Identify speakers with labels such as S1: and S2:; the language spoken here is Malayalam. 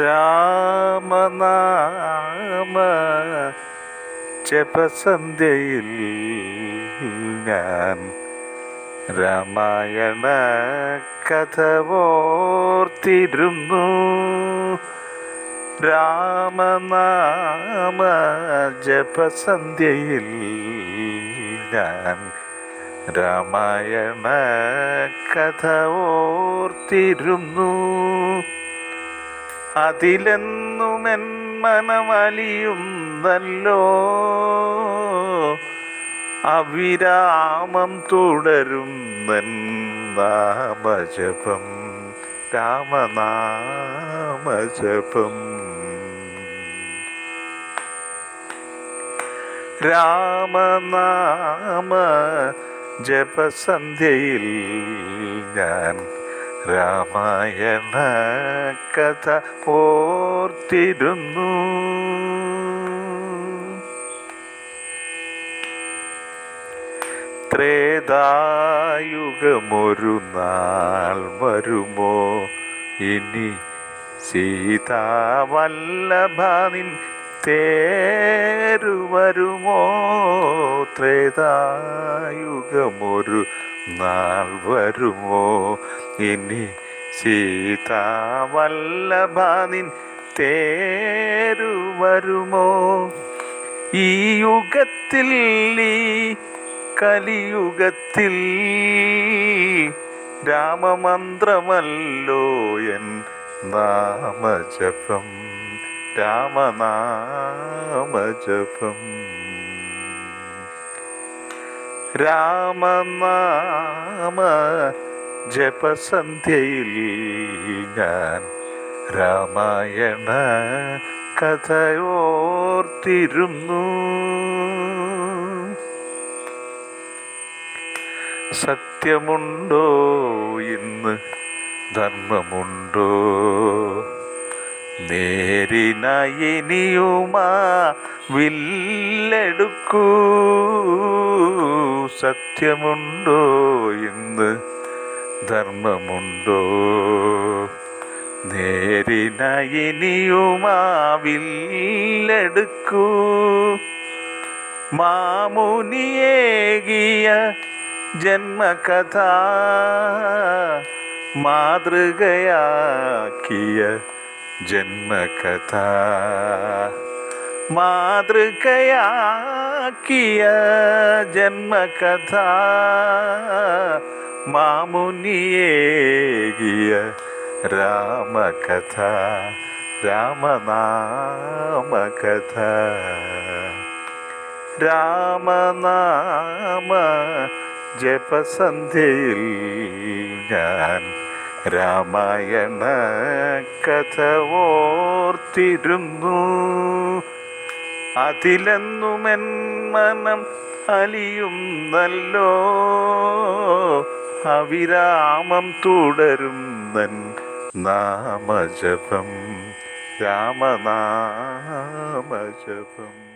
S1: രാമനാമ ജപസന്ധ്യയിൽ ഞാൻ രാമായണ കഥ ഓർത്തിരുന്നു രാമനാമ ജപസന്ധ്യയിൽ ഞാൻ രാമായണ കഥ ഓർത്തിരുന്നു അതിലെന്നുമെൻ മനമലിയുന്നല്ലോ അവിരാമം തുടരും നാമജപം രാമനാമജപം. രാമനാമ ജപസന്ധ്യയിൽ ഞാൻ രാമായണ കഥ ഓർത്തിരുന്നു. ത്രേതായുഗമൊരു നാൾ വരുമോ? ഇനി സീതാവല്ലഭാനിൻ വരുമോ? ത്രേതായുഗമൊരു നാൾ വരുമോ? ഇനി സീതാവല്ലഭാനിൻ തേരു വരുമോ? ഈ യുഗത്തിൽ ഈ കലിയുഗത്തിൽ രാമമന്ത്രമല്ലോ എൻ നാമജപം. രാമനാമജപം. രാമനാമ ജപസന്ധ്യയിൽ ഞാൻ രാമായണ കഥയോർത്തിരുന്നു. സത്യമുണ്ടോ ഇന്ന്? ധർമ്മമുണ്ടോ നേരിനയിനിയുമാ വില്ലെടുക്കൂ. സത്യമുണ്ടോ ഇന്ന്? ധർമ്മമുണ്ടോ? നേരിനയിനിയുമാ വില്ലെടുക്കൂ. മാമുനിയേകിയ ജന്മകഥ മാതൃകയാക്കിയ ജന്മകഥ മാതൃകയാക്കിയ ജന്മകഥ മാമുനിയേകിയ രാമകഥ രാമനാമകഥ രാമനാമ ജപസന്ധ്യയിൽ ഞാൻ രാമായണ കഥ ഓർത്തിരുന്നു. അതിലെന്നുമെൻ മനം അലിയുന്നല്ലോ. അവിരാമം തുടരും നൻ നാമജപം. രാമനാമജപം.